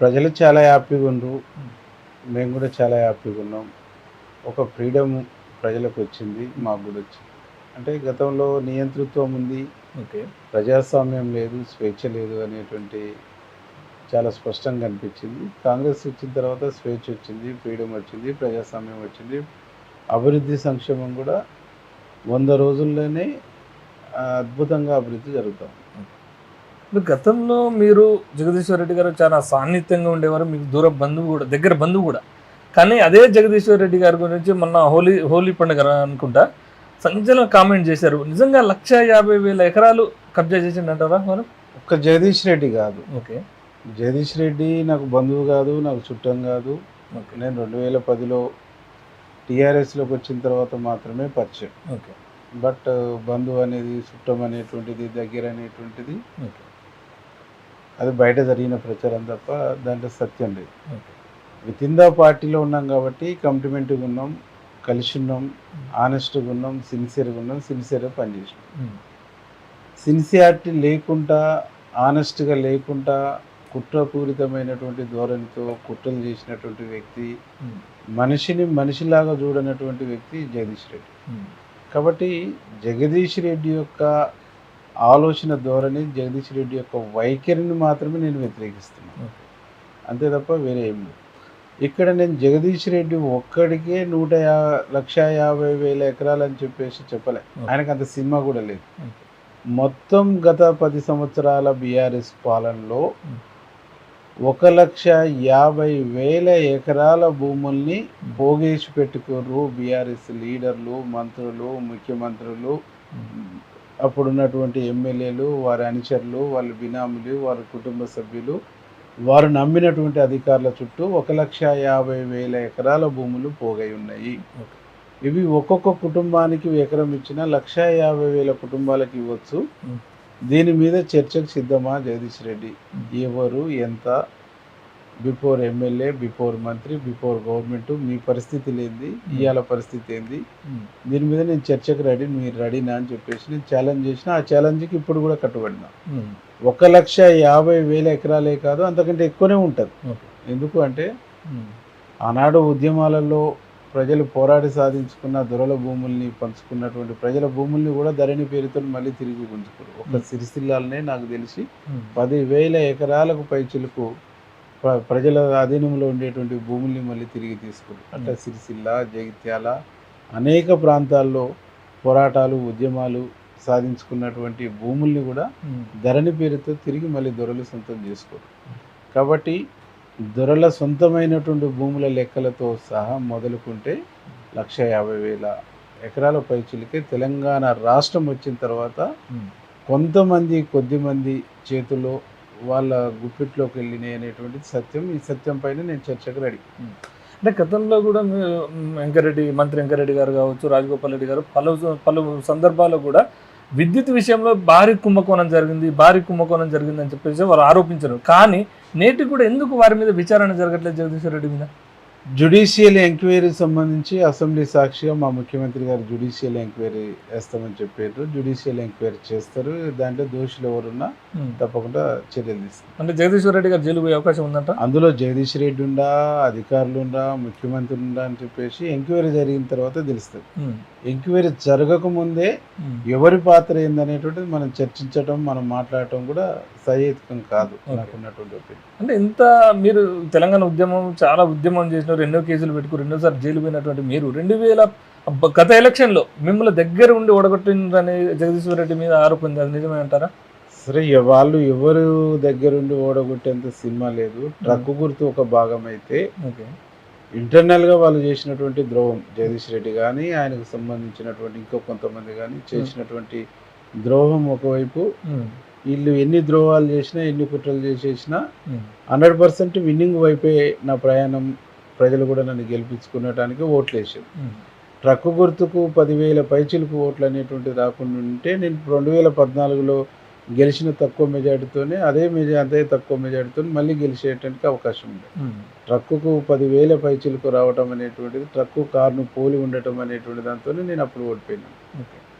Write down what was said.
ప్రజలు చాలా హ్యాపీగా ఉన్నారు మేము కూడా చాలా హ్యాపీగా ఉన్నాం. ఒక ఫ్రీడమ్ ప్రజలకు వచ్చింది మాకు కూడా వచ్చింది. అంటే గతంలో నియంతృత్వం ఉంది. ఓకే. ప్రజాస్వామ్యం లేదు స్వేచ్ఛ లేదు అనేటువంటి చాలా స్పష్టంగా అనిపించింది. కాంగ్రెస్ వచ్చిన తర్వాత స్వేచ్ఛ వచ్చింది ఫ్రీడమ్ వచ్చింది ప్రజాస్వామ్యం వచ్చింది. అభివృద్ధి సంక్షేమం కూడా వంద రోజుల్లోనే అద్భుతంగా అభివృద్ధి జరుగుతాం ఇప్పుడు గతంలో మీరు జగదీశ్వర్ రెడ్డి గారు చాలా సాన్నిధ్యంగా ఉండేవారు మీకు దూర బంధువు కూడా దగ్గర బంధువు కూడా. కానీ అదే జగదీశ్వర్ రెడ్డి గారి గురించి మొన్న హోలీ హోలీ పండుగ అనుకుంటా సంచలన కామెంట్ చేశారు. నిజంగా లక్ష యాభై వేల ఎకరాలు కబ్జా చేసిండంటారా వారు? ఒక్క జగదీష్ రెడ్డి కాదు. ఓకే. జగదీష్ రెడ్డి నాకు బంధువు కాదు నాకు చుట్టం కాదు. నేను రెండు వేల పదిలో టీఆర్ఎస్లోకి వచ్చిన తర్వాత మాత్రమే పరిచయం. ఓకే. బట్ బంధువు అనేది చుట్టం అనేటువంటిది దగ్గర అనేటువంటిది ఓకే. అది బయట జరిగిన ప్రచారం తప్ప దాంట్లో సత్యం లేదు విత్ ఇన్ ద పార్టీలో ఉన్నాం కాబట్టి కమిట్మెంట్గా ఉన్నాం కలిసి ఉన్నాం ఆనెస్ట్గా ఉన్నాం సిన్సియర్గా ఉన్నాం సిన్సియర్గా పనిచేసినాం. సిన్సియారిటీ లేకుండా ఆనెస్ట్గా లేకుండా కుట్రపూరితమైనటువంటి ధోరణితో కుట్రలు చేసినటువంటి వ్యక్తి ఉమ్. మనిషిని మనిషిలాగా చూడనటువంటి వ్యక్తి జగదీష్ రెడ్డి ఉమ్. కాబట్టి జగదీష్ రెడ్డి యొక్క ఆలోచన ధోరణి జగదీష్ రెడ్డి యొక్క వైఖరిని మాత్రమే నేను వ్యతిరేకిస్తున్నాను. అంతే తప్ప వేరే ఏం లేదు ఇక్కడ నేను జగదీష్ రెడ్డి ఒక్కడికే నూట యా లక్ష యాభై వేల ఎకరాలు అని చెప్పేసి చెప్పలే ఆయనకు అంత సినిమా కూడా లేదు. మొత్తం గత పది సంవత్సరాల బీఆర్ఎస్ పాలనలో. ఒక లక్ష యాభై వేల ఎకరాల భూముల్ని పోగేసి పెట్టుకోరు బీఆర్ఎస్ లీడర్లు మంత్రులు ముఖ్యమంత్రులు. అప్పుడున్నటువంటి ఎమ్మెల్యేలు వారి అనుచరులు వాళ్ళ బినాములు వారి కుటుంబ సభ్యులు వారు నమ్మినటువంటి అధికారుల చుట్టూ ఒక లక్ష యాభై వేల ఎకరాల భూములు పోగై ఉన్నాయి. ఇవి ఒక్కొక్క కుటుంబానికి ఎకరం ఇచ్చిన లక్ష యాభై వేల కుటుంబాలకు ఇవ్వచ్చు. దీని మీద చర్చకు సిద్ధమా జగదీష్ రెడ్డి. ఎవరు ఎంత బిఫోర్ ఎమ్మెల్యే బిఫోర్ మంత్రి బిఫోర్ గవర్నమెంట్ మీ పరిస్థితి లేనిది ఇవాళ పరిస్థితి ఏంది. దీని మీద నేను చర్చకు రెడీ మీరు రెడీనా అని చెప్పేసి నేను ఛాలెంజ్ చేసిన ఆ ఛాలెంజ్కి ఇప్పుడు కూడా కట్టుబడినా. ఒక లక్ష యాభై వేల ఎకరాలే కాదు అంతకంటే ఎక్కువనే ఉంటుంది. ఎందుకు అంటే. ఆనాడు ఉద్యమాలలో ప్రజలు పోరాడి సాధించుకున్న దొరల భూముల్ని పంచుకున్నటువంటి ప్రజల భూముల్ని కూడా ధరణి పేరుతో మళ్ళీ తిరిగి గుంజుకోరు ఒక. సిరిసిల్లాలనే నాకు తెలిసి. పదివేల ఎకరాలకు పైచిలకు ప్రజల అధీనంలో ఉండేటువంటి భూముల్ని మళ్ళీ తిరిగి తీసుకురు అట్లా సిరిసిల్ల జగిత్యాల అనేక ప్రాంతాల్లో పోరాటాలు ఉద్యమాలు సాధించుకున్నటువంటి భూముల్ని కూడా. ధరణి పేరుతో తిరిగి మళ్ళీ దొరలు సొంతం చేసుకోరు కాబట్టి దొరల సొంతమైనటువంటి భూముల లెక్కలతో సహా మొదలుకుంటే లక్ష యాభై వేల ఎకరాల పైచిలికే తెలంగాణ రాష్ట్రం వచ్చిన తర్వాత. కొంతమంది కొద్దిమంది చేతిలో వాళ్ళ గుప్పిట్లోకి వెళ్ళినాయి అనేటువంటిది సత్యం. ఈ సత్యం పైన నేను చర్చకు రెడీ. అంటే గతంలో కూడా వెంకరెడ్డి మంత్రి వెంకరెడ్డి గారు కావచ్చు రాజగోపాల్ రెడ్డి గారు పలు పలు సందర్భాల్లో కూడా విద్యుత్ విషయంలో భారీ కుంభకోణం జరిగింది భారీ కుంభకోణం జరిగింది అని చెప్పేసి వారు ఆరోపించారు. కానీ నేటికి కూడా ఎందుకు వారి మీద విచారణ జరగట్లేదు జగదీశ్వర్ రెడ్డి మీద? జుడిషియల్ ఎంక్వైరీ సంబంధించి అసెంబ్లీ సాక్షిగా మా ముఖ్యమంత్రి గారు జుడిషియల్ ఎంక్వైరీ వేస్తామని చెప్పారు. జుడిషియల్ ఎంక్వైరీ చేస్తారు. దాంట్లో దోషులు ఎవరున్నా. తప్పకుండా చర్యలు తీసుకుంటారు అంటే జగదీశ్వర్ రెడ్డి గారు జైలు పోయే అవకాశం ఉందంట? అందులో జగదీష్ రెడ్డి ఉండా అధికారులు ఉండా ముఖ్యమంత్రి ఉండా అని చెప్పేసి ఎంక్వైరీ జరిగిన తర్వాత తెలుస్తుంది. ఎంక్వైరీ జరగకముందే మ్. ఎవరి పాత్ర ఏందనేటువంటిది మనం చర్చించటం మనం మాట్లాడటం కూడా సహేతుకం కాదు నాకున్నటువంటి అంటే ఇంత మీరు తెలంగాణ ఉద్యమం చాలా ఉద్యమం చేసినారు ఎన్నో కేసులు పెట్టుకుని రెండోసారి జైలు పోయినటువంటి మీరు రెండు వేల గత ఎలక్షన్లో మిమ్మల్ని దగ్గర ఉండి ఓడగొట్టిందని జగదీశ్వర్ రెడ్డి మీద ఆరోపింది అది నిజమే అంటారా? సరే వాళ్ళు ఎవరు దగ్గరుండి ఓడగొట్టేంత సినిమా లేదు. ట్రక్ గుర్తు ఒక భాగం అయితే ఓకే. ఇంటర్నల్గా వాళ్ళు చేసినటువంటి ద్రోహం జగదీష్ రెడ్డి కానీ ఆయనకు సంబంధించినటువంటి ఇంకో కొంతమంది కానీ చేసినటువంటి ద్రోహం ఒకవైపు వీళ్ళు ఎన్ని ద్రోహాలు చేసినా ఎన్ని కుట్రలు చేసేసినా హండ్రెడ్ పర్సెంట్ విన్నింగ్ వైపే నా ప్రయాణం ప్రజలు కూడా నన్ను గెలిపించుకునటానికి ఓట్లు వేసారు ట్రక్ గుర్తుకు పదివేల పైచిలకు ఓట్లు అనేటువంటి రాకుండా ఉంటే నేను రెండు వేల పద్నాలుగులో గెలిచిన తక్కువ మెజార్టీతోనే అదే మెజా అదే తక్కువ మెజార్టీతో మళ్ళీ గెలిచేయడానికి అవకాశం ఉంది. ట్రక్కుకు పదివేల పైచిలకు రావటం అనేటువంటిది ట్రక్కు కార్ను పోలి ఉండటం అనేటువంటి దాంతో నేను అప్పుడు ఓడిపోయినాను ఓకే.